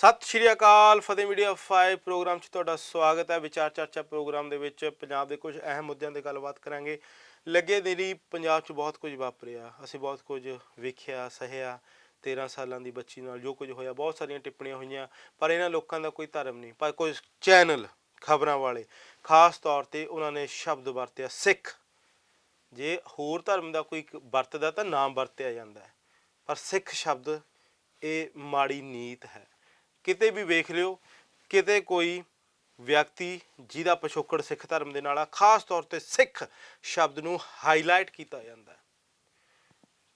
ਸਤਿ ਸ਼੍ਰੀ ਅਕਾਲ, ਫਤਿਹ media 5 programme 'ਚ ਤੁਹਾਡਾ ਸਵਾਗਤ ਹੈ। ਵਿਚਾਰ ਚਰਚਾ ਪ੍ਰੋਗਰਾਮ ਦੇ ਵਿੱਚ ਪੰਜਾਬ ਦੇ ਕੁਝ ਅਹਿਮ ਮੁੱਦਿਆਂ ਤੇ ਗੱਲਬਾਤ ਕਰਾਂਗੇ। ਲੱਗੇ ਦੇਰੀ ਪੰਜਾਬ 'ਚ ਬਹੁਤ ਕੁਝ ਵਾਪਰਿਆ। ਅਸੀਂ ਬਹੁਤ ਕੁਝ ਵੇਖਿਆ, ਸਹਿਆ। 13 ਸਾਲਾਂ ਦੀ ਬੱਚੀ ਨਾਲ ਜੋ ਕੁਝ ਹੋਇਆ, ਬਹੁਤ ਸਾਰੀਆਂ ਟਿੱਪਣੀਆਂ ਹੋਈਆਂ, ਪਰ ਇਹਨਾਂ ਲੋਕਾਂ ਦਾ ਕੋਈ ਧਰਮ ਨਹੀਂ, ਪਰ ਕੋਈ ਚੈਨਲ, ਖਬਰਾਂ ਵਾਲੇ, ਖਾਸ ਤੌਰ ਤੇ ਉਹਨਾਂ ਨੇ ਸ਼ਬਦ ਵਰਤਿਆ ਸਿੱਖ। ਜੇ ਹੋਰ ਧਰਮ ਦਾ ਕੋਈ ਵਰਤਦਾ ਤਾਂ ਨਾਮ ਵਰਤਿਆ ਜਾਂਦਾ ਹੈ, ਪਰ ਸਿੱਖ ਸ਼ਬਦ ਇਹ ਮਾੜੀ ਨੀਤ ਹੈ। ਕਿਤੇ ਵੀ ਵੇਖ ਲਿਓ, ਕਿਤੇ ਕੋਈ ਵਿਅਕਤੀ ਜਿਹਦਾ ਪਿਛੋਕੜ ਸਿੱਖ ਧਰਮ ਦੇ ਨਾਲ ਆ, ਖਾਸ ਤੌਰ ਤੇ ਸਿੱਖ ਸ਼ਬਦ ਨੂੰ ਹਾਈਲਾਈਟ ਕੀਤਾ ਜਾਂਦਾ ਹੈ।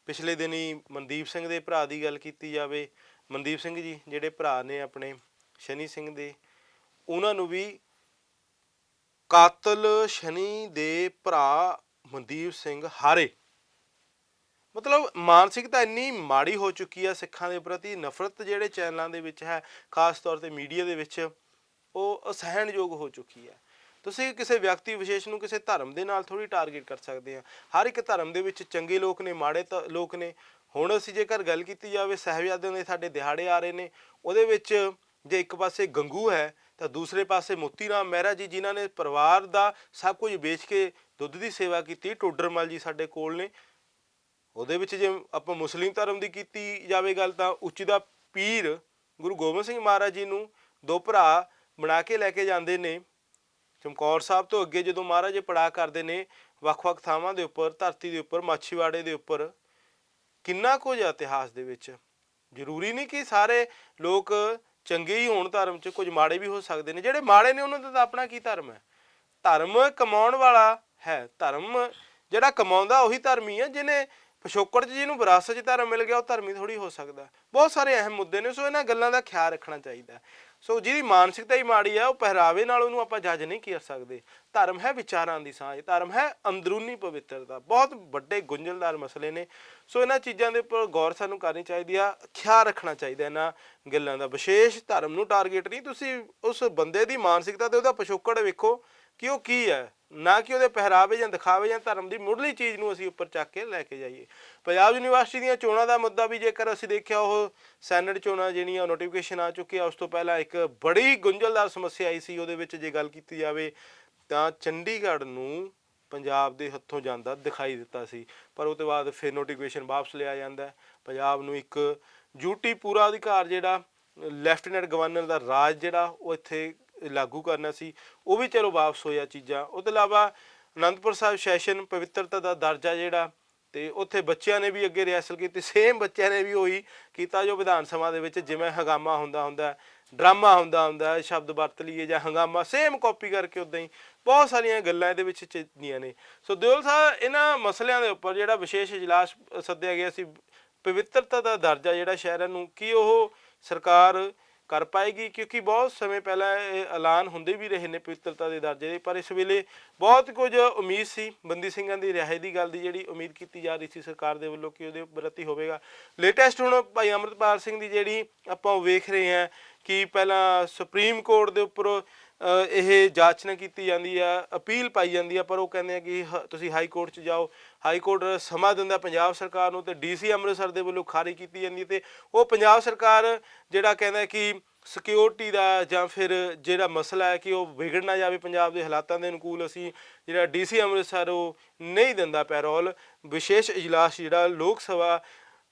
ਪਿਛਲੇ ਦਿਨੀ ਮਨਦੀਪ ਸਿੰਘ ਦੇ ਭਰਾ ਦੀ ਗੱਲ ਕੀਤੀ ਜਾਵੇ, ਮਨਦੀਪ ਸਿੰਘ ਜੀ ਜਿਹੜੇ ਭਰਾ ਨੇ ਆਪਣੇ ਸ਼ਨੀ ਸਿੰਘ ਦੇ, ਉਹਨਾਂ ਨੂੰ ਵੀ ਕਾਤਲ ਸ਼ਨੀ ਦੇ ਭਰਾ ਮਨਦੀਪ ਸਿੰਘ ਹਾਰੇ। ਮਤਲਬ ਮਾਨਸਿਕਤਾ ਇੰਨੀ ਮਾੜੀ ਹੋ ਚੁੱਕੀ ਆ ਸਿੱਖਾਂ ਦੇ ਪ੍ਰਤੀ, ਨਫ਼ਰਤ ਜਿਹੜੇ ਚੈਨਲਾਂ ਦੇ ਵਿੱਚ ਹੈ, ਖਾਸ ਤੌਰ ਤੇ ਮੀਡੀਆ ਦੇ ਵਿੱਚ, ਉਹ ਅਸਹਿਣਯੋਗ ਹੋ ਚੁੱਕੀ ਹੈ। ਤੁਸੀਂ ਕਿਸੇ ਵਿਅਕਤੀ ਵਿਸ਼ੇਸ਼ ਨੂੰ ਕਿਸੇ ਧਰਮ ਦੇ ਨਾਲ ਥੋੜੀ ਟਾਰਗੇਟ ਕਰ ਸਕਦੇ ਆ। ਹਰ ਇੱਕ ਧਰਮ ਦੇ ਵਿੱਚ ਚੰਗੇ ਲੋਕ ਨੇ, ਮਾੜੇ ਤ- ਲੋਕ ਨੇ। ਹੁਣ ਅਸੀਂ ਜੇਕਰ ਗੱਲ ਕੀਤੀ ਜਾਵੇ, ਸਾਹਿਬਜ਼ਾਦਿਆਂ ਦੇ ਸਾਡੇ ਦਿਹਾੜੇ ਆ ਰਹੇ ਨੇ, ਉਹਦੇ ਵਿੱਚ ਜੇ ਇੱਕ ਪਾਸੇ ਗੰਗੂ ਹੈ, ਤਾਂ ਦੂਸਰੇ ਪਾਸੇ ਮੋਤੀ ਰਾਮ ਮਹਿਰਾ ਜੀ, ਜਿਨ੍ਹਾਂ ਨੇ ਪਰਿਵਾਰ ਦਾ ਸਭ ਕੁਝ ਵੇਚ ਕੇ ਦੁੱਧ ਦੀ ਸੇਵਾ ਕੀਤੀ ਟੋਡਰਮਲ ਜੀ ਸਾਡੇ ਕੋਲ ਨੇ। ਉਹਦੇ ਵਿੱਚ ਜੇ ਆਪਾਂ ਮੁਸਲਿਮ ਧਰਮ ਦੀ ਕੀਤੀ ਜਾਵੇ ਗੱਲ ਤਾਂ ਉੱਚੀ ਦਾ ਪੀਰ ਗੁਰੂ ਗੋਬਿੰਦ ਸਿੰਘ ਮਹਾਰਾਜ ਜੀ ਨੂੰ ਦੋ ਭਰਾ ਬਣਾ ਕੇ ਲੈ ਕੇ ਜਾਂਦੇ ਨੇ। ਚਮਕੌਰ ਸਾਹਿਬ ਤੋਂ ਅੱਗੇ ਜਦੋਂ ਮਹਾਰਾਜ ਇਹ ਪੜਾ ਕਰਦੇ ਨੇ, ਵੱਖ-ਵੱਖ ਥਾਵਾਂ ਦੇ ਉੱਪਰ, ਧਰਤੀ ਦੇ ਉੱਪਰ, ਮਾਛੀਵਾੜੇ ਦੇ ਉੱਪਰ, ਕਿੰਨਾ ਕੁਝ ਆ ਇਤਿਹਾਸ ਦੇ ਵਿੱਚ। ਜ਼ਰੂਰੀ ਨਹੀਂ ਕਿ ਸਾਰੇ ਲੋਕ ਚੰਗੇ ਹੀ ਹੋਣ ਧਰਮ 'ਚ, ਕੁਝ ਮਾੜੇ ਵੀ ਹੋ ਸਕਦੇ ਨੇ। ਜਿਹੜੇ ਮਾੜੇ ਨੇ, ਉਹਨਾਂ ਦਾ ਤਾਂ ਆਪਣਾ ਕੀ ਧਰਮ ਹੈ? ਧਰਮ ਕਮਾਉਣ ਵਾਲਾ ਹੈ। ਧਰਮ ਜਿਹੜਾ ਕਮਾਉਂਦਾ, ਉਹੀ ਧਰਮੀ ਹੈ, ਜਿਹਨੇ ਪਿਛੋਕੜ 'ਚ ਜਿਹਨੂੰ ਵਿਰਾਸਤ 'ਚ ਧਰਮ ਮਿਲ ਗਿਆ, ਉਹ ਧਰਮੀ ਥੋੜੀ ਹੋ ਸਕਦਾ ਬਹੁਤ ਸਾਰੇ ਅਹਿਮ ਮੁੱਦੇ ਨੇ, ਸੋ ਇਹਨਾਂ ਗੱਲਾਂ ਦਾ ਖਿਆਲ ਰੱਖਣਾ ਚਾਹੀਦਾ ਸੋ ਜਿਹਦੀ ਮਾਨਸਿਕਤਾ ਹੀ ਮਾੜੀ ਹੈ, ਉਹ ਪਹਿਰਾਵੇ ਨਾਲ ਉਹਨੂੰ ਆਪਾਂ ਜੱਜ ਨਹੀਂ ਕਰ ਸਕਦੇ। ਧਰਮ ਹੈ ਵਿਚਾਰਾਂ ਦੀ ਸਾਂਝ, ਧਰਮ ਹੈ ਅੰਦਰੂਨੀ ਪਵਿੱਤਰਤਾ। ਬਹੁਤ ਵੱਡੇ ਗੁੰਝਲਦਾਰ ਮਸਲੇ ਨੇ। ਸੋ ਇਹਨਾਂ ਚੀਜ਼ਾਂ ਦੇ ਉੱਪਰ ਗੌਰ ਸਾਨੂੰ ਕਰਨੀ ਚਾਹੀਦੀ ਆ, ਖਿਆਲ ਰੱਖਣਾ ਚਾਹੀਦਾ ਇਹਨਾਂ ਗੱਲਾਂ ਦਾ। ਵਿਸ਼ੇਸ਼ ਧਰਮ ਨੂੰ ਟਾਰਗੇਟ ਨਹੀਂ, ਤੁਸੀਂ ਉਸ ਬੰਦੇ ਦੀ ਮਾਨਸਿਕਤਾ ਤੇ ਉਹਦਾ ਪਿਛੋਕੜ ਵੇਖੋ ਕਿ ਉਹ ਕੀ ਹੈ। ਨਾ ਕਿ ਉਹਦੇ ਪਹਿਰਾਵੇ ਜਾਂ ਦਿਖਾਵੇ ਜਾਂ ਧਰਮ ਦੀ ਮੁੱਢਲੀ ਚੀਜ਼ ਨੂੰ ਅਸੀਂ ਉੱਪਰ ਚੱਕ ਕੇ ਲੈ ਕੇ ਜਾਈਏ। ਪੰਜਾਬ ਯੂਨੀਵਰਸਿਟੀ ਦੀਆਂ ਚੋਣਾਂ ਦਾ ਮੁੱਦਾ ਵੀ ਜੇਕਰ ਅਸੀਂ ਦੇਖਿਆ, ਉਹ ਸੈਨੇਟ ਚੋਣਾਂ ਜਿਹੜੀਆਂ ਨੋਟੀਫਿਕੇਸ਼ਨ ਆ ਚੁੱਕੀ ਆ ਉਸ ਤੋਂ ਪਹਿਲਾਂ ਇੱਕ ਬੜੀ ਗੁੰਝਲਦਾਰ ਸਮੱਸਿਆ ਆਈ ਸੀ, ਉਹਦੇ ਵਿੱਚ ਜੇ ਗੱਲ ਕੀਤੀ ਜਾਵੇ ਤਾਂ ਚੰਡੀਗੜ੍ਹ ਨੂੰ ਪੰਜਾਬ ਦੇ ਹੱਥੋਂ ਜਾਂਦਾ ਦਿਖਾਈ ਦਿੱਤਾ ਸੀ, ਪਰ ਉਹ ਤੋਂ ਬਾਅਦ ਫਿਰ ਨੋਟੀਫਿਕੇਸ਼ਨ ਵਾਪਸ ਲਿਆ ਜਾਂਦਾ। ਪੰਜਾਬ ਨੂੰ ਇੱਕ ਯੂਟੀ ਪੂਰਾ ਅਧਿਕਾਰ ਜਿਹੜਾ ਲੈਫਟੀਨੈਂਟ ਗਵਰਨਰ ਦਾ ਰਾਜ ਜਿਹੜਾ, ਉਹ ਇੱਥੇ ਲਾਗੂ ਕਰਨਾ ਸੀ, ਉਹ ਵੀ ਚਲੋ ਵਾਪਸ ਹੋਇਆ ਚੀਜ਼ਾਂ। ਉਹ ਤੋਂ ਇਲਾਵਾ ਅਨੰਦਪੁਰ ਸਾਹਿਬ ਸੈਸ਼ਨ ਪਵਿੱਤਰਤਾ ਦਾ ਦਰਜਾ ਜਿਹੜਾ, ਤੇ ਉੱਥੇ ਬੱਚਿਆਂ ਨੇ ਵੀ ਅੱਗੇ ਰਿਹਰਸਲ ਕੀਤੀ ਸੇਮ ਬੱਚਿਆਂ ਨੇ ਵੀ ਉਹੀ ਕੀਤਾ ਜੋ ਵਿਧਾਨ ਸਭਾ ਦੇ ਵਿੱਚ ਜਿਵੇਂ ਹੰਗਾਮਾ ਹੁੰਦਾ ਹੁੰਦਾ, ਡਰਾਮਾ ਹੁੰਦਾ ਹੁੰਦਾ, ਸ਼ਬਦ ਵਰਤ ਲਈਏ ਜਾਂ ਹੰਗਾਮਾ ਸੇਮ ਕਾਪੀ ਕਰਕੇ ਉਦਾਂ ਹੀ ਬਹੁਤ ਸਾਰੀਆਂ ਗੱਲਾਂ ਇਹਦੇ ਵਿੱਚ ਚਿੱਤੀਆਂ ਨੇ। ਸੋ ਦਿਓਲ ਸਾਹਿਬ, ਇਹਨਾਂ ਮਸਲਿਆਂ ਦੇ ਉੱਪਰ ਜਿਹੜਾ ਵਿਸ਼ੇਸ਼ ਇਜਲਾਸ ਸੱਦਿਆ ਗਿਆ ਸੀ, ਪਵਿੱਤਰਤਾ ਦਾ ਦਰਜਾ ਜਿਹੜਾ ਸ਼ਹਿਰਾਂ ਨੂੰ, ਕੀ ਉਹ ਸਰਕਾਰ ਕਰ ਪਾਏਗੀ, ਕਿਉਂਕਿ ਬਹੁਤ ਸਮੇਂ ਪਹਿਲਾਂ ਇਹ ਐਲਾਨ ਹੁੰਦੇ ਵੀ ਰਹੇ ਨੇ ਪਵਿੱਤਰਤਾ ਦੇ ਦਰਜੇ ਦੇ, ਪਰ ਇਸ ਵੇਲੇ ਬਹੁਤ ਕੁਝ ਉਮੀਦ ਸੀ, ਬੰਦੀ ਸਿੰਘਾਂ ਦੀ ਰਿਹਾਈ ਦੀ ਗੱਲ ਦੀ ਜਿਹੜੀ ਉਮੀਦ ਕੀਤੀ ਜਾ ਰਹੀ ਸੀ ਸਰਕਾਰ ਦੇ ਵੱਲੋਂ ਕਿ ਉਹਦੇ ਪ੍ਰਤੀ ਹੋਵੇਗਾ। ਲੇਟੈਸਟ ਹੁਣ ਭਾਈ ਅਮਰਤਪਾਲ ਸਿੰਘ ਦੀ ਜਿਹੜੀ ਆਪਾਂ ਉਹ ਵੇਖ ਰਹੇ ਹਾਂ ਕਿ ਪਹਿਲਾਂ ਸੁਪਰੀਮ ਕੋਰਟ ਦੇ ਉੱਪਰ ਇਹ ਜਾਂਚ ਨਾ ਕੀਤੀ ਜਾਂਦੀ ਆ, ਅਪੀਲ ਪਾਈ ਜਾਂਦੀ ਆ, ਪਰ ਉਹ ਕਹਿੰਦੇ ਆ ਕਿ ਹ- ਤੁਸੀਂ ਹਾਈ ਕੋਰਟ 'ਚ ਜਾਓ ਹਾਈ ਕੋਰਟ ਸਮਾਂ ਦਿੰਦਾ ਪੰਜਾਬ ਸਰਕਾਰ ਨੂੰ ਤੇ ਡੀਸੀ ਅੰਮ੍ਰਿਤਸਰ ਦੇ ਵੱਲੋਂ ਖਾਰੀ ਕੀਤੀ ਜਾਂਦੀ ਹੈ ਤੇ ਉਹ ਪੰਜਾਬ ਸਰਕਾਰ ਜਿਹੜਾ ਕਹਿੰਦਾ ਕਿ ਸਿਕਿਉਰਿਟੀ ਦਾ ਜਾਂ ਫਿਰ ਜਿਹੜਾ ਮਸਲਾ ਹੈ ਕਿ ਉਹ ਵਿਗੜ ਨਾ ਜਾਵੇ ਪੰਜਾਬ ਦੇ ਹਾਲਾਤਾਂ ਦੇ ਅਨੁਕੂਲ ਅਸੀਂ ਜਿਹੜਾ ਡੀਸੀ ਅੰਮ੍ਰਿਤਸਰ ਉਹ ਨਹੀਂ ਦਿੰਦਾ ਪੈਰੋਲ, ਵਿਸ਼ੇਸ਼ ਇਜਲਾਸ ਜਿਹੜਾ ਲੋਕ ਸਭਾ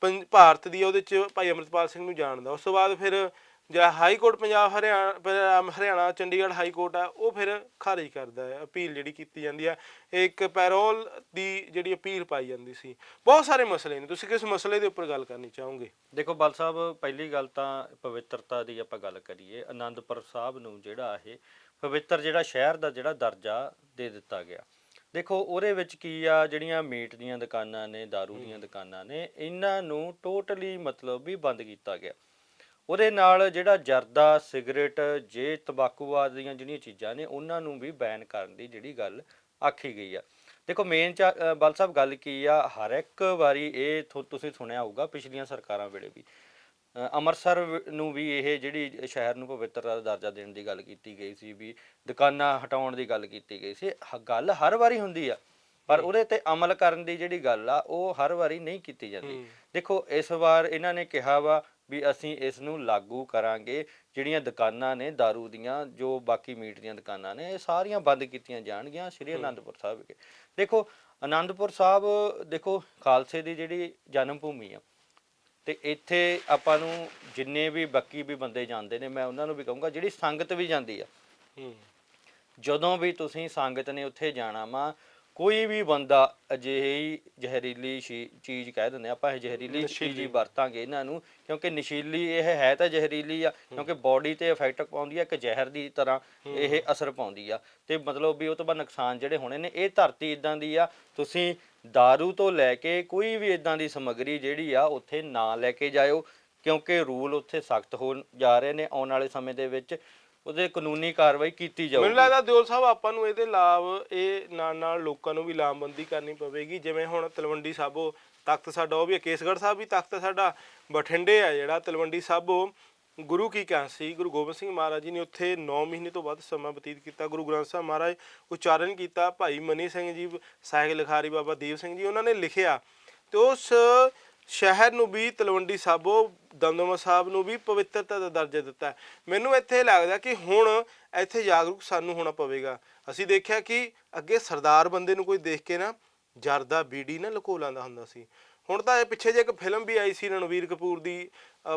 ਪੰਜ- ਭਾਰਤ ਦੀ ਉਹਦੇ ਚ ਭਾਈ ਅਮਰਤਪਾਲ ਸਿੰਘ ਨੂੰ ਜਾਣਦਾ। ਉਸ ਤੋਂ ਬਾਅਦ ਫਿਰ ਜਿਹੜਾ high court Punjab Haryana Haryana Chandigarh high court ਆ ਉਹ ਫਿਰ ਖਾਰਜ ਕਰਦਾ ਹੈ ਅਪੀਲ ਜਿਹੜੀ ਕੀਤੀ ਜਾਂਦੀ ਆ। ਇੱਕ ਪੈਰੋਲ ਦੀ ਜਿਹੜੀ ਅਪੀਲ ਪਾਈ ਜਾਂਦੀ ਸੀ। ਬਹੁਤ ਸਾਰੇ ਮਸਲੇ ਨੇ ਤੁਸੀਂ ਕਿਸ ਮਸਲੇ ਦੇ ਉੱਪਰ ਗੱਲ ਕਰਨੀ ਚਾਹੋਗੇ? ਦੇਖੋ ਬਲ ਸਾਹਿਬ ਪਹਿਲੀ ਗੱਲ ਤਾਂ ਪਵਿੱਤਰਤਾ ਦੀ ਆਪਾਂ ਗੱਲ ਕਰੀਏ ਆਨੰਦਪੁਰ ਸਾਹਿਬ ਨੂੰ ਜਿਹੜਾ ਇਹ ਪਵਿੱਤਰ ਜਿਹੜਾ ਸ਼ਹਿਰ ਦਾ ਜਿਹੜਾ ਦਰਜਾ ਦੇ ਦਿੱਤਾ ਗਿਆ। ਦੇਖੋ ਉਹਦੇ ਵਿੱਚ ਕੀ ਆ ਜਿਹੜੀਆਂ ਮੀਟ ਦੀਆਂ ਦੁਕਾਨਾਂ ਨੇ दारू ਦੀਆਂ ਦੁਕਾਨਾਂ ਨੇ ਇਹਨਾਂ ਨੂੰ ਟੋਟਲੀ ਮਤਲਬ ਵੀ ਬੰਦ ਕੀਤਾ ਗਿਆ। ਉਹਦੇ ਨਾਲ ਜਿਹੜਾ ਜਰਦਾ ਸਿਗਰਟ ਜੇ ਤੰਬਾਕੂ ਆਦਿ ਦੀਆਂ ਜਿਹੜੀਆਂ ਚੀਜ਼ਾਂ ਨੇ ਉਹਨਾਂ ਨੂੰ ਵੀ ਬੈਨ ਕਰਨ ਦੀ ਜਿਹੜੀ ਗੱਲ ਆਖੀ ਗਈ ਆ। ਦੇਖੋ ਮੇਨ ਬਲ ਸਾਹਿਬ ਗੱਲ ਕੀ ਆ? ਹਰ ਇੱਕ ਵਾਰੀ ਇਹ ਤੁਸੀਂ ਸੁਣਿਆ ਹੋਊਗਾ ਪਿਛਲੀਆਂ ਸਰਕਾਰਾਂ ਵੇਲੇ ਵੀ। ਅੰਮ੍ਰਿਤਸਰ ਨੂੰ ਵੀ ਇਹ ਜਿਹੜੀ ਸ਼ਹਿਰ ਨੂੰ ਪਵਿੱਤਰਤਾ ਦਾ ਦਰਜਾ ਦੇਣ ਦੀ ਗੱਲ ਕੀਤੀ ਗਈ ਸੀ ਵੀ ਦੁਕਾਨਾਂ ਹਟਾਉਣ ਦੀ ਗੱਲ ਕੀਤੀ ਗਈ ਸੀ ਗੱਲ ਹਰ ਵਾਰੀ ਹੁੰਦੀ ਆ। ਪਰ ਉਹਦੇ ਤੇ ਅਮਲ ਕਰਨ ਦੀ ਜਿਹੜੀ ਗੱਲ ਆ ਉਹ ਹਰ ਵਾਰੀ ਨਹੀਂ ਕੀਤੀ ਜਾਂਦੀ। ਦੇਖੋ ਇਸ ਵਾਰ ਇਹਨਾਂ ਨੇ ਕਿਹਾ ਵਾ ਵੀ ਅਸੀਂ ਇਸ ਨੂੰ ਲਾਗੂ ਕਰਾਂਗੇ। ਜਿਹੜੀਆਂ ਦੁਕਾਨਾਂ ਨੇ दारू ਦੀਆਂ ਜੋ ਬਾਕੀ ਮੀਟ ਦੀਆਂ ਦੁਕਾਨਾਂ ਨੇ ਇਹ ਸਾਰੀਆਂ ਬੰਦ ਕੀਤੀਆਂ ਜਾਣਗੀਆਂ ਸ੍ਰੀ ਅਨੰਦਪੁਰ ਸਾਹਿਬ ਵਿਖੇ। ਦੇਖੋ ਅਨੰਦਪੁਰ ਸਾਹਿਬ ਦੇਖੋ ਖਾਲਸੇ ਦੀ ਜਿਹੜੀ ਜਨਮ ਭੂਮੀ ਆ ਤੇ ਇੱਥੇ ਆਪਾਂ ਨੂੰ ਜਿੰਨੇ ਵੀ ਬਾਕੀ ਵੀ ਬੰਦੇ ਜਾਂਦੇ ਨੇ ਮੈਂ ਉਹਨਾਂ ਨੂੰ ਵੀ ਕਹੂੰਗਾ ਜਿਹੜੀ ਸੰਗਤ ਵੀ ਜਾਂਦੀ ਆ ਜਦੋਂ ਵੀ ਤੁਸੀਂ ਸੰਗਤ ਨੇ ਉੱਥੇ ਜਾਣਾ ਵਾ ਕੋਈ ਵੀ ਬੰਦਾ ਅਜਿਹੀ ਜ਼ਹਿਰੀਲੀ ਸ਼ੀ- ਚੀਜ਼ ਕਹਿ ਦਿੰਦੇ ਆ, ਆਪਾਂ ਇਹ ਜ਼ਹਿਰੀਲੀ ਚੀਜ਼ ਹੀ ਵਰਤਾਂਗੇ ਇਹਨਾਂ ਨੂੰ ਕਿਉਂਕਿ ਨਸ਼ੀਲੀ ਇਹ ਹੈ ਤਾਂ ਜ਼ਹਿਰੀਲੀ ਆ ਕਿਉਂਕਿ ਬਾਡੀ ਤੇ ਇਫੈਕਟ ਪਾਉਂਦੀ ਆ ਇੱਕ ਜ਼ਹਿਰ ਦੀ ਤਰ੍ਹਾਂ ਇਹ ਅਸਰ ਪਾਉਂਦੀ ਆ। ਤੇ ਮਤਲਬ ਵੀ ਉਹ ਤੋਂ ਬਾਅਦ ਨੁਕਸਾਨ ਜਿਹੜੇ ਹੋਣੇ ਨੇ ਇਹ ਧਰਤੀ ਇਦਾਂ ਦੀ ਆ ਤੁਸੀਂ दारू ਤੋਂ ਲੈ ਕੇ ਕੋਈ ਵੀ ਇਦਾਂ ਦੀ ਸਮੱਗਰੀ ਜਿਹੜੀ ਆ ਉੱਥੇ ਨਾ ਲੈ ਕੇ ਜਾਇਓ ਕਿਉਂਕਿ ਰੂਲ ਉੱਥੇ ਸਖਤ ਹੋਣ ਜਾ ਰਹੇ ਨੇ ਆਉਣ ਵਾਲੇ ਸਮੇਂ ਦੇ ਵਿੱਚ। ਉਹਦੇ ਕਾਨੂੰਨੀ ਕਾਰਵਾਈ ਕੀਤੀ ਜਾਊਗੀ। ਮੈਨੂੰ ਲੱਗਦਾ ਦਿਓਲ ਸਾਹਿਬ ਆਪਾਂ ਨੂੰ ਇਹਦੇ ਲਾਭ ਇਹ ਨਾਲ ਨਾਲ ਲੋਕਾਂ ਨੂੰ ਵੀ ਲਾਮਬੰਦੀ ਕਰਨੀ ਪਵੇਗੀ। ਜਿਵੇਂ ਹੁਣ ਤਲਵੰਡੀ ਸਾਬੋ ਤਖਤ ਸਾਡਾ ਉਹ ਵੀ ਹੈ, ਕੇਸਗੜ੍ਹ ਸਾਹਿਬ ਵੀ ਤਖਤ ਸਾਡਾ ਬਠਿੰਡੇ ਆ ਜਿਹੜਾ। ਤਲਵੰਡੀ ਸਾਬੋ ਗੁਰੂ ਕੀ ਕਾਂਸੀ ਗੁਰੂ ਗੋਬਿੰਦ ਸਿੰਘ ਮਹਾਰਾਜ ਜੀ ਨੇ ਉੱਥੇ 9 ਮਹੀਨੇ ਤੋਂ ਵੱਧ ਸਮਾਂ ਬਤੀਤ ਕੀਤਾ। ਗੁਰੂ ਗ੍ਰੰਥ ਸਾਹਿਬ ਮਹਾਰਾਜ ਉਚਾਰਨ ਕੀਤਾ। ਭਾਈ ਮਨੀ ਸਿੰਘ ਜੀ ਸਾਹਿਬ ਲਿਖਾਰੀ ਬਾਬਾ ਦੀਪ ਸਿੰਘ ਜੀ ਉਹਨਾਂ ਨੇ ਲਿਖਿਆ। ਤੇ ਉਸ ਸ਼ਹਿਰ ਨੂੰ ਵੀ ਤਲਵੰਡੀ ਸਾਬੋ ਦਮਦਮਾ ਸਾਹਿਬ ਨੂੰ ਵੀ ਪਵਿੱਤਰਤਾ ਦਾ ਦਰਜਾ ਦਿੱਤਾ ਮੈਨੂੰ ਇੱਥੇ ਲੱਗਦਾ ਕਿ ਹੁਣ ਇੱਥੇ ਜਾਗਰੂਕ ਸਾਨੂੰ ਹੋਣਾ ਪਵੇਗਾ। ਅਸੀਂ ਦੇਖਿਆ ਕਿ ਅੱਗੇ ਸਰਦਾਰ ਬੰਦੇ ਨੂੰ ਕੋਈ ਦੇਖ ਕੇ ਨਾ ਜਰਦਾ, ਬੀੜੀ ਨਾ ਲੁਕੋ ਲਾਂਦਾ ਹੁੰਦਾ ਸੀ। ਹੁਣ ਤਾਂ ਇਹ ਪਿੱਛੇ ਜੇ ਇੱਕ ਫਿਲਮ ਵੀ ਆਈ ਸੀ ਰਣਵੀਰ ਕਪੂਰ ਦੀ।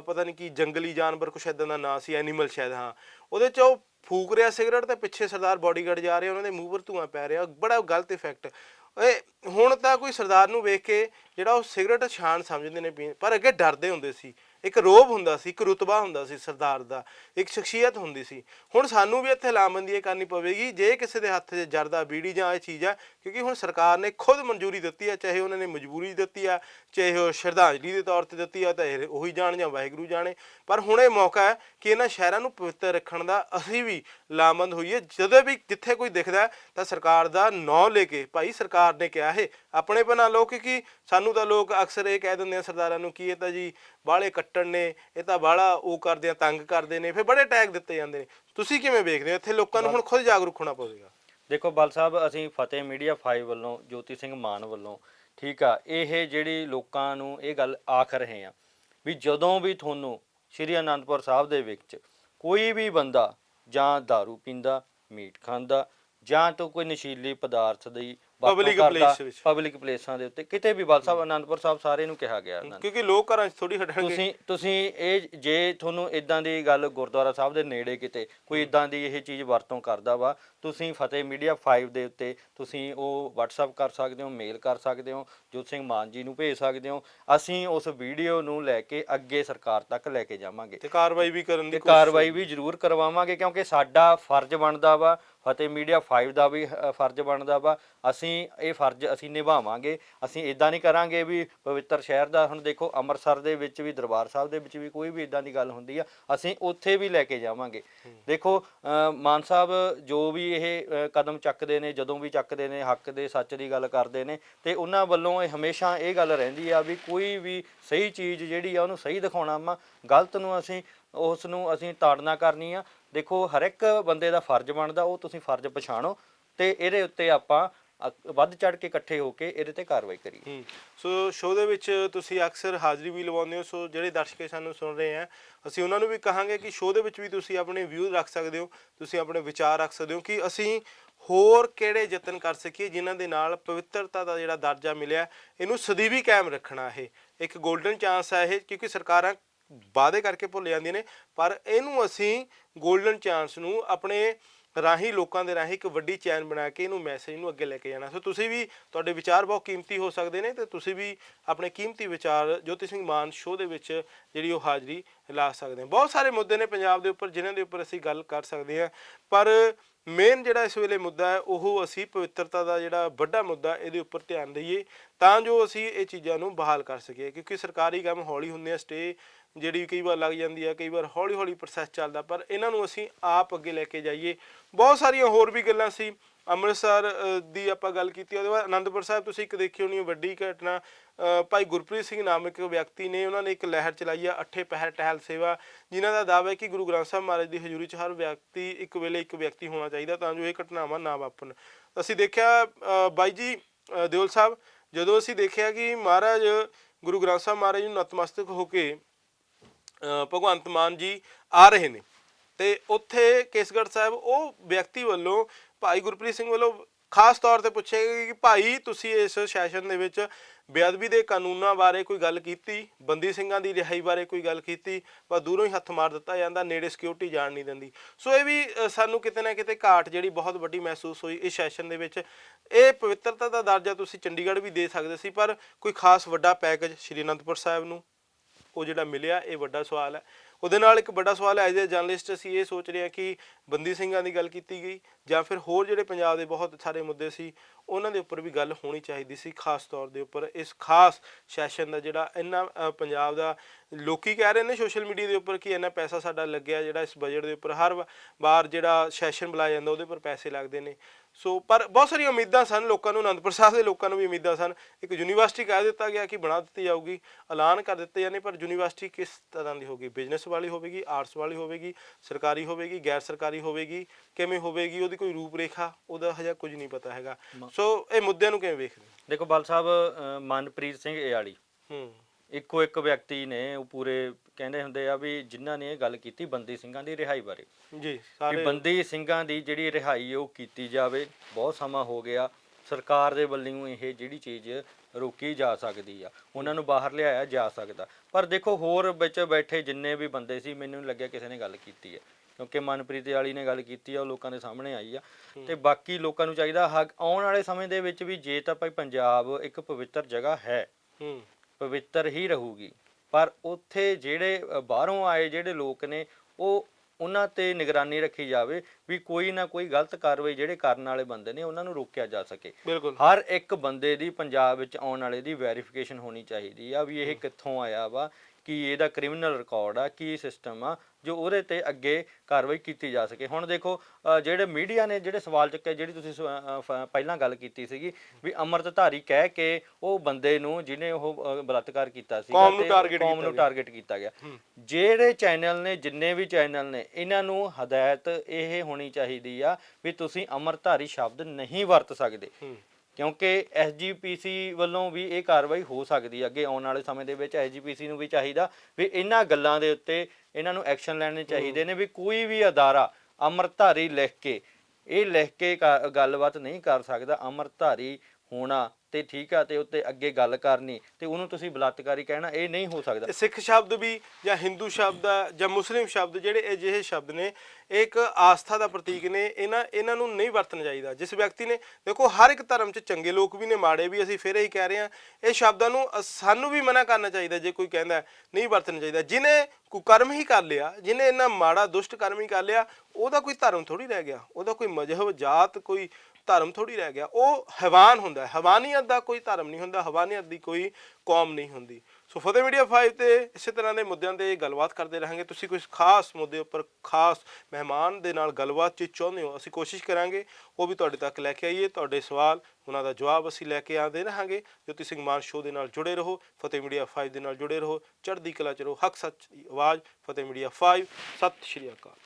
ਪਤਾ ਨਹੀਂ ਕੀ, ਜੰਗਲੀ ਜਾਨਵਰ ਕੁਛ ਇਦਾਂ ਦਾ ਨਾਂ ਸੀ, ਐਨੀਮਲ ਸ਼ਾਇਦ, ਹਾਂ। ਉਹਦੇ ਚ ਉਹ ਫੂਕ ਰਿਹਾ ਸਿਗਰਟ ਤੇ ਪਿੱਛੇ ਸਰਦਾਰ ਬਾਡੀਗਾਰਡ ਜਾ ਰਹੇ, ਉਹਨਾਂ ਦੇ ਮੂੰਹ ਪਰ ਧੂਆਂ ਪੈ ਰਿਹਾ। ਬੜਾ ਗਲਤ ਇਫੈਕਟ ਓਏ, ਹੁਣ ਤਾਂ ਕੋਈ ਸਰਦਾਰ ਨੂੰ ਵੇਖ ਕੇ ਜਿਹੜਾ ਉਹ ਸਿਗਰਟ ਛਾਣ ਸਮਝਦੇ ਨੇ ਪੀਣ, ਪਰ ਅੱਗੇ ਡਰਦੇ ਹੁੰਦੇ ਸੀ। ਇੱਕ ਰੋਬ ਹੁੰਦਾ ਸੀ, ਇੱਕ ਰੁਤਬਾ ਹੁੰਦਾ ਸੀ ਸਰਦਾਰ ਦਾ, ਇੱਕ ਸ਼ਖਸੀਅਤ ਹੁੰਦੀ ਸੀ। ਹੁਣ ਸਾਨੂੰ ਵੀ ਇੱਥੇ ਲਾਮਬੰਦੀ ਇਹ ਕਰਨੀ ਪਵੇਗੀ, ਜੇ ਕਿਸੇ ਦੇ ਹੱਥ 'ਚ ਜਰਦਾ, ਬੀੜੀ ਜਾਂ ਇਹ ਚੀਜ਼ ਆ, ਕਿਉਂਕਿ ਹੁਣ ਸਰਕਾਰ ਨੇ ਖੁਦ ਮਨਜ਼ੂਰੀ ਦਿੱਤੀ ਆ, ਚਾਹੇ ਉਹਨਾਂ ਨੇ ਮਜਬੂਰੀ ਦਿੱਤੀ ਆ, ਚਾਹੇ ਉਹ ਸ਼ਰਧਾਂਜਲੀ ਦੇ ਤੌਰ ਤੇ ਦਿੱਤੀ ਆ, ਤਾਂ ਇਹ ਉਹੀ ਜਾਣ ਜਾਂ ਵਾਹਿਗੁਰੂ ਜਾਣੇ। ਪਰ ਹੁਣ ਇਹ ਮੌਕਾ ਹੈ ਕਿ ਇਹਨਾਂ ਸ਼ਹਿਰਾਂ ਨੂੰ ਪਵਿੱਤਰ ਰੱਖਣ ਦਾ ਅਸੀਂ ਵੀ ਲਾਮਬੰਦ ਹੋਈਏ। ਜਦੋਂ ਵੀ ਜਿੱਥੇ ਕੋਈ ਦਿਖਦਾ ਤਾਂ ਸਰਕਾਰ ਦਾ ਨਾਂ ਲੈ ਕੇ, ਭਾਈ ਸਰਕਾਰ ਨੇ ਕਿਹਾ ਹੈ ਆਪਣੇ ਬਣਾ ਲਓ, ਕਿਉਂਕਿ ਸਾਨੂੰ ਤਾਂ ਲੋਕ ਅਕਸਰ ਇਹ ਕਹਿ ਦਿੰਦੇ ਆ ਸਰਦਾਰਾਂ ਨੂੰ ਕਿ ਇਹ ਤਾਂ ਜੀ ਬਾਹਲੇ ਕੱਟਣ ਨੇ, ਇਹ ਤਾਂ ਬਾਹਲਾ ਉਹ ਕਰਦੇ ਆ, ਤੰਗ ਕਰਦੇ ਨੇ, ਫਿਰ ਬੜੇ ਟੈਗ ਦਿੱਤੇ ਜਾਂਦੇ ਨੇ। ਤੁਸੀਂ ਕਿਵੇਂ ਵੇਖਦੇ ਹੋ? ਇੱਥੇ ਲੋਕਾਂ ਨੂੰ ਹੁਣ ਖੁਦ ਜਾਗਰੂਕ ਹੋਣਾ ਪਵੇਗਾ। ਦੇਖੋ ਬਲ ਸਾਹਿਬ, ਅਸੀਂ ਫਤਿਹ ਮੀਡੀਆ 5 ਵੱਲੋਂ, ਜੋਤੀ ਸਿੰਘ ਮਾਨ ਵੱਲੋਂ, ਠੀਕ ਆ, ਇਹ ਜਿਹੜੀ ਲੋਕਾਂ ਨੂੰ ਇਹ ਗੱਲ ਆਖ ਰਹੇ ਆ ਵੀ ਜਦੋਂ ਵੀ ਤੁਹਾਨੂੰ ਸ਼੍ਰੀ ਅਨੰਦਪੁਰ ਸਾਹਿਬ ਦੇ ਵਿੱਚ ਕੋਈ ਵੀ ਬੰਦਾ ਜਾਂ दारू ਪੀਂਦਾ, ਮੀਟ ਖਾਂਦਾ ਜਾਂ ਤਾਂ ਕੋਈ ਨਸ਼ੀਲੀ ਪਦਾਰਥ ਦੀ Public place ਵਿੱਚ। ਪਬਲਿਕ ਪਲੇਸਾਂ ਦੇ ਉੱਤੇ। ਕਿਤੇ ਵੀ ਬਲ ਸਾਹਿਬ ਅਨੰਦਪੁਰ ਸਾਹਿਬ ਸਾਰੇ ਨੂੰ ਕਿਹਾ ਗਿਆ ਇਹਨਾਂ ਨੇ ਕਿਉਂਕਿ ਲੋਕ ਘਰਾਂ 'ਚ ਥੋੜੀ ਹਟਣਗੇ। ਤੁਸੀਂ ਤੁਸੀਂ ਇਹ ਜੇ ਤੁਹਾਨੂੰ ਇਦਾਂ ਦੀ ਗੱਲ ਗੁਰਦੁਆਰਾ ਸਾਹਿਬ ਦੇ ਨੇੜੇ ਕਿਤੇ ਕੋਈ ਇਦਾਂ ਦੀ ਇਹ ਚੀਜ਼ ਵਰਤੋਂ ਕਰਦਾ ਵਾ ਤੁਸੀਂ ਫਤਿਹ ਮੀਡੀਆ 5 ਦੇ ਉੱਤੇ ਤੁਸੀਂ ਉਹ WhatsApp ਕਰ ਸਕਦੇ ਹੋ ਮੇਲ ਕਰ ਸਕਦੇ ਹੋ ਜੋਤ ਸਿੰਘ ਮਾਨ ਜੀ ਨੂੰ ਭੇਜ ਸਕਦੇ ਹੋ। ਅਸੀਂ ਉਸ ਵੀਡੀਓ ਨੂੰ ਲੈ ਕੇ ਅੱਗੇ ਸਰਕਾਰ ਤੱਕ ਲੈ ਕੇ ਜਾਵਾਂਗੇ। ਤੇ ਕਾਰਵਾਈ ਵੀ ਕਰਨ ਦੀ ਤੇ ਕੋਸ਼ਿਸ਼ ਕਾਰਵਾਈ ਵੀ ਜ਼ਰੂਰ ਕਰਵਾਵਾਂਗੇ ਕਿਉਂਕਿ ਸਾਡਾ ਫਰਜ਼ ਬਣਦਾ ਵਾ ਫਤਿਹ ਮੀਡੀਆ 5 ਦਾ ਵੀ ਅ, ਫਰਜ਼ ਬਣਦਾ ਵਾ। ਅਸੀਂ ਇਹ ਫਰਜ਼ ਅਸੀਂ ਨਿਭਾਵਾਂਗੇ। ਅਸੀਂ ਇਦਾਂ ਨਹੀਂ ਕਰਾਂਗੇ ਵੀ ਪਵਿੱਤਰ ਸ਼ਹਿਰ ਦਾ ਹੁਣ ਦੇਖੋ ਅੰਮ੍ਰਿਤਸਰ ਦੇ ਵਿੱਚ ਵੀ ਦਰਬਾਰ ਸਾਹਿਬ ਦੇ ਵਿੱਚ ਵੀ ਕੋਈ ਵੀ ਇਦਾਂ ਦੀ ਗੱਲ ਹੁੰਦੀ ਆ ਅਸੀਂ ਉੱਥੇ ਵੀ ਲੈ ਕੇ ਜਾਵਾਂਗੇ। ਦੇਖੋ ਅ, ਮਾਨ ਸਾਹਿਬ ਜੋ ਵੀ ਇਹ ਅ, ਕਦਮ ਚੱਕਦੇ ਨੇ ਜਦੋਂ ਵੀ ਚੱਕਦੇ ਨੇ ਹੱਕ ਦੇ ਸੱਚ ਦੀ ਗੱਲ ਕਰਦੇ ਨੇ ਤੇ ਉਹਨਾਂ ਵੱਲੋਂ ਇਹ ਹਮੇਸ਼ਾ ਇਹ ਗੱਲ ਰਹਿੰਦੀ ਆ ਵੀ ਕੋਈ ਵੀ ਸਹੀ ਚੀਜ਼ ਜਿਹੜੀ ਆ ਉਹਨੂੰ ਸਹੀ ਦਿਖਾਉਣਾ ਵਾ ਗਲਤ ਨੂੰ ਅਸੀਂ ਉਸ ਨੂੰ ਅਸੀਂ ਤਾੜਨਾ ਕਰਨੀ ਆ। ਦੇਖੋ, ਹਰ ਇੱਕ ਬੰਦੇ ਦਾ ਫਰਜ਼ ਬਣਦਾ, ਉਹ ਤੁਸੀਂ ਫਰਜ਼ ਪਛਾਣੋ ਤੇ ਇਹਦੇ ਉੱਤੇ ਆਪਾਂ ਵੱਧ ਚੜ ਕੇ ਇਕੱਠੇ ਹੋ ਕੇ ਇਹਦੇ ਤੇ ਕਾਰਵਾਈ ਕਰੀਏ। ਸੋ ਸ਼ੋਅ ਦੇ ਵਿੱਚ ਤੁਸੀਂ ਅਕਸਰ ਹਾਜ਼ਰੀ ਵੀ ਲਵਾਉਂਦੇ ਹੋ, ਸੋ ਜਿਹੜੇ ਦਰਸ਼ਕ ਸਾਨੂੰ ਸੁਣ ਰਹੇ ਆ, ਅਸੀਂ ਉਹਨਾਂ ਨੂੰ ਵੀ ਕਹਾਂਗੇ ਕਿ ਸ਼ੋਅ ਦੇ ਵਿੱਚ ਵੀ ਤੁਸੀਂ ਆਪਣੇ ਵਿਊ ਰੱਖ ਸਕਦੇ ਹੋ, ਤੁਸੀਂ ਆਪਣੇ ਵਿਚਾਰ ਰੱਖ ਸਕਦੇ ਹੋ ਕਿ ਅਸੀਂ ਹੋਰ ਕਿਹੜੇ ਯਤਨ ਕਰ ਸਕੀਏ ਜਿਨ੍ਹਾਂ ਦੇ ਨਾਲ ਪਵਿੱਤਰਤਾ ਦਾ ਜਿਹੜਾ ਦਰਜਾ ਮਿਲਿਆ, ਇਹਨੂੰ ਸਦੀਵੀ ਕਾਇਮ ਰੱਖਣਾ ਇਹ। ਇੱਕ 골ਡਨ ਚਾਂਸ ਹੈ ਇਹ, ਕਿਉਂਕਿ ਸਰਕਾਰਾਂ ਵਾਅਦੇ ਕਰਕੇ ਭੁੱਲ ਜਾਂਦੀਆਂ ਨੇ, ਪਰ ਇਹਨੂੰ ਅਸੀਂ 골ਡਨ ਚਾਂਸ ਨੂੰ ਆਪਣੇ ਰਾਹੀਂ, ਲੋਕਾਂ ਦੇ ਰਾਹੀਂ ਇੱਕ ਵੱਡੀ ਚੈਨ ਬਣਾ ਕੇ ਇਹਨੂੰ ਮੈਸੇਜ ਨੂੰ ਅੱਗੇ ਲੈ ਕੇ ਜਾਣਾ। ਸੋ ਤੁਸੀਂ ਵੀ ਤੁਹਾਡੇ ਵਿਚਾਰ ਬਹੁਤ ਕੀਮਤੀ ਹੋ ਸਕਦੇ ਨੇ ਤੇ ਤੁਸੀਂ ਵੀ ਆਪਣੇ ਕੀਮਤੀ ਵਿਚਾਰ ਜੋਤੀ ਸਿੰਘ ਮਾਨ ਸ਼ੋਅ ਦੇ ਵਿੱਚ ਜਿਹੜੀ ਉਹ ਹਾਜ਼ਰੀ ਲਾ ਸਕਦੇ ਹੋ। ਬਹੁਤ ਸਾਰੇ ਮੁੱਦੇ ਨੇ ਪੰਜਾਬ ਦੇ ਉੱਪਰ, ਜਿਨ੍ਹਾਂ ਦੇ ਉੱਪਰ ਅਸੀਂ ਗੱਲ ਕਰ ਸਕਦੇ ਹਾਂ। ਪਰ ਮੇਨ ਜਿਹੜਾ ਇਸ ਵੇਲੇ ਮੁੱਦਾ ਹੈ, ਉਹ ਅਸੀਂ ਪਵਿੱਤਰਤਾ ਦਾ ਜਿਹੜਾ ਵੱਡਾ ਮੁੱਦਾ, ਇਹਦੇ ਉੱਪਰ ਧਿਆਨ ਦਈਏ ਤਾਂ ਜੋ ਅਸੀਂ ਇਹ ਚੀਜ਼ਾਂ ਨੂੰ ਬਹਾਲ ਕਰ ਸਕੀਏ। ਕਿਉਂਕਿ ਸਰਕਾਰੀ ਕੰਮ ਹੌਲੀ ਹੁੰਦੇ ਆ ਸਟੇ ਜਿਹੜੀ ਕਈ ਵਾਰ ਲੱਗ ਜਾਂਦੀ ਹੈ ਕਈ ਵਾਰ ਹੌਲੀ ਹੌਲੀ ਪ੍ਰੋਸੈਸ ਚੱਲਦਾ, ਪਰ ਇਹਨਾਂ ਨੂੰ ਅਸੀਂ ਆਪ ਅੱਗੇ ਲੈ ਕੇ ਜਾਈਏ। ਬਹੁਤ ਸਾਰੀਆਂ ਹੋਰ ਵੀ ਗੱਲਾਂ ਸੀ। ਅੰਮ੍ਰਿਤਸਰ ਦੀ ਆਪਾਂ ਗੱਲ ਕੀਤੀ, ਉਹਦੇ ਬਾਅਦ ਅਨੰਦਪੁਰ ਸਾਹਿਬ ਤੁਸੀਂ ਇੱਕ ਦੇਖੀ ਹੋਣੀ ਵੱਡੀ ਘਟਨਾ ਭਾਈ ਗੁਰਪ੍ਰੀਤ ਸਿੰਘ ਨਾਮਕ ਵਿਅਕਤੀ ਨੇ, ਉਹਨਾਂ ਨੇ ਇੱਕ ਲਹਿਰ ਚਲਾਈ ਆ, ਅੱਠੇ ਪਹਿਰ ਟਹਿਲ ਸੇਵਾ, ਜਿਨ੍ਹਾਂ ਦਾ ਦਾਅਵਾ ਹੈ ਕਿ ਗੁਰੂ ਗ੍ਰੰਥ ਸਾਹਿਬ ਮਹਾਰਾਜ ਦੀ ਹਜ਼ੂਰੀ 'ਚ ਹਰ ਵਿਅਕਤੀ ਇੱਕ ਵੇਲੇ ਇੱਕ ਵਿਅਕਤੀ ਹੋਣਾ ਚਾਹੀਦਾ, ਤਾਂ ਜੋ ਇਹ ਘਟਨਾਵਾਂ ਨਾ ਵਾਪਰਨ। ਅਸੀਂ ਦੇਖਿਆ ਬਾਈ ਜੀ ਦਿਓਲ ਸਾਹਿਬ, ਜਦੋਂ ਅਸੀਂ ਦੇਖਿਆ ਕਿ ਮਹਾਰਾਜ ਗੁਰੂ ਗ੍ਰੰਥ ਸਾਹਿਬ ਮਹਾਰਾਜ ਨੂੰ ਨਤਮਸਤਕ ਹੋ ਕੇ ਭਗਵੰਤ ਮਾਨ ਜੀ ਆ ਰਹੇ ਨੇ। ਤੇ ਉੱਥੇ ਕੇਸਗੜ੍ਹ ਸਾਹਿਬ ਉਹ ਵਿਅਕਤੀ ਵੱਲੋਂ ਭਾਈ ਗੁਰਪ੍ਰੀਤ ਸਿੰਘ ਵੱਲੋਂ ਖਾਸ ਤੌਰ ਤੇ ਪੁੱਛਿਆ ਗਿਆ ਕਿ ਭਾਈ ਤੁਸੀਂ ਇਸ ਸੈਸ਼ਨ ਦੇ ਵਿੱਚ ਬੇਅਦਬੀ ਦੇ ਕਾਨੂੰਨਾਂ ਬਾਰੇ ਕੋਈ ਗੱਲ ਕੀਤੀ? ਬੰਦੀ ਸਿੰਘਾਂ ਦੀ ਰਿਹਾਈ ਬਾਰੇ ਕੋਈ ਗੱਲ ਕੀਤੀ? ਪਰ ਦੂਰੋਂ ਹੀ ਹੱਥ ਮਾਰ ਦਿੱਤਾ ਜਾਂਦਾ, ਨੇੜੇ ਸਿਕਿਉਰਿਟੀ ਜਾਣ ਨਹੀਂ ਦਿੰਦੀ। ਸੋ ਇਹ ਵੀ ਸਾਨੂੰ ਕਿਤੇ ਨਾ ਕਿਤੇ ਘਾਟ ਜਿਹੜੀ ਬਹੁਤ ਵੱਡੀ ਮਹਿਸੂਸ ਹੋਈ ਇਸ ਸੈਸ਼ਨ ਦੇ ਵਿੱਚ। ਇਹ ਪਵਿੱਤਰਤਾ ਦਾ ਦਰਜਾ ਤੁਸੀਂ ਚੰਡੀਗੜ੍ਹ ਵੀ ਦੇ ਸਕਦੇ ਸੀ, ਪਰ ਕੋਈ ਖਾਸ ਵੱਡਾ ਪੈਕੇਜ ਸ਼੍ਰੀ ਅਨੰਦਪੁਰ ਸਾਹਿਬ ਨੂੰ ਉਹ ਜਿਹੜਾ ਮਿਲਿਆ, ਇਹ ਵੱਡਾ ਸਵਾਲ ਹੈ। ਉਹਦੇ ਨਾਲ ਇੱਕ ਵੱਡਾ ਸਵਾਲ ਹੈ ਐਜ਼ ਅ ਜਰਨਲਿਸਟ ਅਸੀਂ ਇਹ ਸੋਚ ਰਹੇ ਹਾਂ ਕਿ ਬੰਦੀ ਸਿੰਘਾਂ ਦੀ ਗੱਲ ਕੀਤੀ ਗਈ ਜਾਂ ਫਿਰ ਹੋਰ ਜਿਹੜੇ ਪੰਜਾਬ ਦੇ ਬਹੁਤ ਸਾਰੇ ਮੁੱਦੇ ਸੀ, ਉਹਨਾਂ ਦੇ ਉੱਪਰ ਵੀ ਗੱਲ ਹੋਣੀ ਚਾਹੀਦੀ ਸੀ, ਖਾਸ ਤੌਰ ਦੇ ਉੱਪਰ। ਇਸ ਖਾਸ ਸੈਸ਼ਨ ਦਾ ਜਿਹੜਾ ਇੰਨਾ ਪੰਜਾਬ ਦਾ ਲੋਕੀ ਕਹਿ ਰਹੇ ਨੇ ਸੋਸ਼ਲ ਮੀਡੀਆ ਦੇ ਉੱਪਰ ਕਿ ਇੰਨਾ ਪੈਸਾ ਸਾਡਾ ਲੱਗਿਆ ਜਿਹੜਾ ਇਸ ਬਜਟ ਦੇ ਉੱਪਰ। ਹਰ ਵਾ- ਵਾਰ ਜਿਹੜਾ ਸੈਸ਼ਨ ਬੁਲਾਇਆ ਜਾਂਦਾ, ਉਹਦੇ ਉੱਪਰ ਪੈਸੇ ਲੱਗਦੇ ਨੇ। ਸੋ ਪਰ ਬਹੁਤ ਸਾਰੀਆਂ ਉਮੀਦਾਂ ਸਨ ਲੋਕਾਂ ਨੂੰ ਅਨੰਦਪੁਰ ਸਾਹਿਬ ਦੇ ਲੋਕਾਂ ਨੂੰ ਵੀ ਉਮੀਦਾਂ ਸਨ। ਇੱਕ ਯੂਨੀਵਰਸਿਟੀ ਕਹਿ ਦਿੱਤਾ ਗਿਆ ਕਿ ਬਣਾ ਦਿੱਤੀ ਜਾਊਗੀ ਐਲਾਨ ਕਰ ਦਿੱਤੇ ਜਾਣੇ ਪਰ ਯੂਨੀਵਰਸਿਟੀ ਕਿਸ ਤਰ੍ਹਾਂ ਦੀ ਹੋਗੀ ਬਿਜ਼ਨਸ ਵਾਲੀ ਹੋਵੇਗੀ ਆਰਟਸ ਵਾਲੀ ਹੋਵੇਗੀ ਸਰਕਾਰੀ ਹੋਵੇਗੀ ਗੈਰ ਸਰਕਾਰੀ ਹੋਵੇਗੀ ਕਿਵੇਂ ਹੋਵੇਗੀ ਉਹਦੀ ਕੋਈ ਰੂਪਰੇਖਾ ਉਹਦਾ ਹਜੇ ਕੁਝ ਨਹੀਂ ਪਤਾ ਹੈਗਾ। ਸੋ ਇਹ ਮੁੱਦਿਆਂ ਨੂੰ ਕਿਵੇਂ ਵੇਖਦੇ? ਦੇਖੋ ਬਲ ਸਾਹਿਬ ਮਨਪ੍ਰੀਤ ਸਿੰਘ ਏਆਲੀ ਹੂੰ। ਇੱਕੋ ਇੱਕ ਵਿਅਕਤੀ ਨੇ ਉਹ ਪੂਰੇ ਕਹਿੰਦੇ ਹੁੰਦੇ ਆ ਵੀ ਜਿਨ੍ਹਾਂ ਨੇ ਇਹ ਗੱਲ ਕੀਤੀ ਬੰਦੀ ਸਿੰਘਾਂ ਦੀ ਰਿਹਾਈ ਬਾਰੇ। ਜੀ ਵੀ ਸਾਰੇ ਬੰਦੀ ਸਿੰਘਾਂ ਦੀ ਜਿਹੜੀ ਰਿਹਾਈ ਉਹ ਕੀਤੀ ਜਾਵੇ ਬਹੁਤ ਸਮਾਂ ਹੋ ਗਿਆ ਸਰਕਾਰ ਦੇ ਵੱਲੋਂ ਇਹ ਜਿਹੜੀ ਚੀਜ਼ ਰੋਕੀ ਜਾ ਸਕਦੀ ਆ ਉਹਨਾਂ ਨੂੰ ਬਾਹਰ ਲਿਆਇਆ ਜਾ ਸਕਦਾ। ਪਰ ਦੇਖੋ ਹੋਰ ਵਿੱਚ ਬੈਠੇ ਜਿੰਨੇ ਵੀ ਬੰਦੇ ਸੀ ਮੈਨੂੰ ਲੱਗਿਆ ਕਿਸੇ ਨੇ ਗੱਲ ਕੀਤੀ ਹੈ ਕਿਉਂਕਿ ਮਨਪ੍ਰੀਤ ਵਾਲੀ ਨੇ ਗੱਲ ਕੀਤੀ ਆ ਉਹ ਲੋਕਾਂ ਦੇ ਸਾਹਮਣੇ ਆਈ ਆ। ਤੇ ਬਾਕੀ ਲੋਕਾਂ ਨੂੰ ਚਾਹੀਦਾ ਹੱਕ ਆਉਣ ਵਾਲੇ ਸਮੇਂ ਦੇ ਵਿੱਚ ਵੀ ਜੇ ਤਾਂ ਭਾਈ ਪੰਜਾਬ ਇੱਕ ਪਵਿੱਤਰ ਜਗ੍ਹਾ ਹੈ। ਹੂੰ। ਪਵਿੱਤਰ ਹੀ ਰਹੂਗੀ। ਪਰ ਉੱਥੇ ਜਿਹੜੇ ਬਾਹਰੋਂ ਆਏ ਜਿਹੜੇ ਲੋਕ ਨੇ ਉਹ ਉਹਨਾਂ ਤੇ ਨਿਗਰਾਨੀ ਰੱਖੀ ਜਾਵੇ ਵੀ ਕੋਈ ਨਾ ਕੋਈ ਗਲਤ ਕਾਰਵਾਈ ਜਿਹੜੇ ਕਰਨ ਵਾਲੇ ਬੰਦੇ ਨੇ ਉਹਨਾਂ ਨੂੰ ਰੋਕਿਆ ਜਾ ਸਕੇ। ਹਰ ਇੱਕ ਬੰਦੇ ਦੀ ਪੰਜਾਬ ਵਿੱਚ ਆਉਣ ਵਾਲੇ ਦੀ ਵੈਰੀਫਿਕੇਸ਼ਨ ਹੋਣੀ ਚਾਹੀਦੀ ਆ ਵੀ ਇਹ ਕਿੱਥੋਂ ਆਇਆ ਵਾ ਕੀ ਇਹਦਾ ਕ੍ਰਿਮੀਨਲ ਰਿਕਾਰਡ ਆ ਕੀ ਸਿਸਟਮ ਆ ਜੋ ਉਹਦੇ ਤੇ ਅੱਗੇ ਕਾਰਵਾਈ ਕੀਤੀ ਜਾ ਸਕੇ। ਹੁਣ ਦੇਖੋ ਜਿਹੜੇ ਮੀਡੀਆ ਨੇ ਜਿਹੜੇ ਸਵਾਲ ਚੁੱਕੇ ਜਿਹੜੀ ਤੁਸੀਂ ਪਹਿਲਾਂ ਗੱਲ ਕੀਤੀ ਸੀਗੀ ਵੀ ਅੰਮ੍ਰਿਤਧਾਰੀ ਕਹਿ ਕੇ ਉਹ ਬੰਦੇ ਨੂੰ ਜਿਹਨੇ ਉਹ ਬਲਾਤਕਾਰ ਕੀਤਾ ਸੀ ਕੌਮ ਨੂੰ target ਕੌਮ ਨੂੰ। ਟਾਰਗੇਟ ਕੀਤਾ ਗਿਆ। ਜਿਹੜੇ ਚੈਨਲ ਨੇ ਜਿੰਨੇ ਵੀ ਚੈਨਲ ਨੇ ਇਹਨਾਂ ਨੂੰ ਹਦਾਇਤ ਇਹ ਹੋਣੀ ਚਾਹੀਦੀ ਆ ਵੀ ਤੁਸੀਂ ਅੰਮ੍ਰਿਤਧਾਰੀ ਸ਼ਬਦ ਨਹੀਂ ਵਰਤ ਸਕਦੇ। ਕਿਉਂਕਿ ਐਸਜੀਪੀਸੀ ਵੱਲੋਂ ਵੀ ਇਹ ਕਾਰਵਾਈ ਹੋ ਸਕਦੀ ਹੈ ਅੱਗੇ ਆਉਣ ਵਾਲੇ ਸਮੇਂ ਦੇ ਵਿੱਚ ਐਸਜੀਪੀਸੀ ਨੂੰ ਵੀ ਚਾਹੀਦਾ ਵੀ ਇਹਨਾਂ ਗੱਲਾਂ ਦੇ ਉੱਤੇ ਇਹਨਾਂ ਨੂੰ ਐਕਸ਼ਨ ਲੈਣੇ ਚਾਹੀਦੇ ਨੇ ਵੀ ਕੋਈ ਵੀ ਅਦਾਰਾ ਅੰਮ੍ਰਿਤਧਾਰੀ ਲਿਖ ਕੇ, ਇਹ ਲਿਖ ਕੇ ਕਾ- ਗੱਲਬਾਤ ਨਹੀਂ ਕਰ ਸਕਦਾ, ਅੰਮ੍ਰਿਤਧਾਰੀ ਹੋਣਾ ਤੇ ਠੀਕ ਆ ਤੇ ਉੱਤੇ ਅੱਗੇ ਗੱਲ ਕਰਨੀ ਤੇ ਉਹਨੂੰ ਤੁਸੀਂ ਬਲਾਤਕਾਰੀ ਕਹਿਣਾ, ਇਹ ਨਹੀਂ ਹੋ ਸਕਦਾ। ਸਿੱਖ ਸ਼ਬਦ ਵੀ ਜਾਂ ਹਿੰਦੂ ਸ਼ਬਦ ਆ ਜਾਂ ਮੁਸਲਿਮ ਸ਼ਬਦ ਜਿਹੜੇ ਅਜਿਹੇ ਸ਼ਬਦ ਨੇ ਇੱਕ ਆਸਥਾ ਦਾ ਪ੍ਰਤੀਕ ਨੇ, ਇਹਨਾਂ ਇਹਨਾਂ ਨੂੰ ਨਹੀਂ ਵਰਤਣਾ ਚਾਹੀਦਾ। ਜਿਸ ਵਿਅਕਤੀ ਨੇ, ਦੇਖੋ ਹਰ ਇੱਕ ਧਰਮ 'ਚ ਚੰਗੇ ਲੋਕ ਵੀ ਨੇ, ਮਾੜੇ ਵੀ, ਅਸੀਂ ਫਿਰ ਇਹੀ ਕਹਿ ਰਹੇ ਹਾਂ, ਇਹ ਸ਼ਬਦਾਂ ਨੂੰ ਸਾਨੂੰ ਵੀ ਮਨਾ ਕਰਨਾ ਚਾਹੀਦਾ ਜੇ ਕੋਈ ਕਹਿੰਦਾ ਨਹੀਂ ਵਰਤਣਾ ਚਾਹੀਦਾ। ਜਿਨੇ ਕੁਕਰਮ ਹੀ ਕਰ ਲਿਆ, ਜਿਨੇ ਇਹਨਾਂ ਮਾੜਾ ਦੁਸ਼ਟ ਕਰਮ ਹੀ ਕਰ ਲਿਆ, ਉਹਦਾ ਕੋਈ ਧਰਮ ਥੋੜੀ ਰਹਿ ਗਿਆ, ਉਹਦਾ ਕੋਈ ਮਜ਼ਹਬ, ਜਾਤ, ਕੋਈ ਧਰਮ ਥੋੜੀ ਰਹਿ ਗਿਆ, ਉਹ ਹੈਵਾਨ ਹੁੰਦਾ ਹੈ। ਹੈਵਾਨੀਅਤ ਦਾ ਕੋਈ ਧਰਮ ਨਹੀਂ ਹੁੰਦਾ, ਹੈਵਾਨੀਅਤ ਦੀ ਕੋਈ ਕੌਮ ਨਹੀਂ ਹੁੰਦੀ। ਸੋ ਫਤਿਹ ਮੀਡੀਆ 5 ਤੇ ਇਸੇ ਤਰ੍ਹਾਂ ਦੇ ਮੁੱਦਿਆਂ ਤੇ ਗੱਲਬਾਤ ਕਰਦੇ ਰਹਾਂਗੇ। ਤੁਸੀਂ ਕੋਈ ਖਾਸ ਮੁੱਦੇ ਉੱਪਰ ਖਾਸ ਮਹਿਮਾਨ ਦੇ ਨਾਲ ਗੱਲਬਾਤ ਚ ਚਾਹੁੰਦੇ ਹੋ, ਅਸੀਂ ਕੋਸ਼ਿਸ਼ ਕਰਾਂਗੇ, ਉਹ ਵੀ ਤੁਹਾਡੇ ਤੱਕ ਲੈ ਕੇ ਆਈਏ। ਤੁਹਾਡੇ ਸਵਾਲ, ਉਹਨਾਂ ਦਾ ਜਵਾਬ ਅਸੀਂ ਲੈ ਕੇ ਆਉਂਦੇ ਰਹਾਂਗੇ। ਜੋਤੀ ਸਿੰਘ ਮਾਨ ਸ਼ੋਅ ਦੇ ਨਾਲ ਜੁੜੇ ਰਹੋ, ਫਤਿਹ ਮੀਡੀਆ 5 ਦੇ ਨਾਲ ਜੁੜੇ ਰਹੋ, ਚੜ੍ਹਦੀ ਕਲਾ ਚ ਰਹੋ, ਹੱਕ ਸੱਚ ਦੀ ਆਵਾਜ਼, ਫਤਿਹ ਮੀਡੀਆ 5 ਸਤਿ ਸ਼੍ਰੀ ਅਕਾਲ।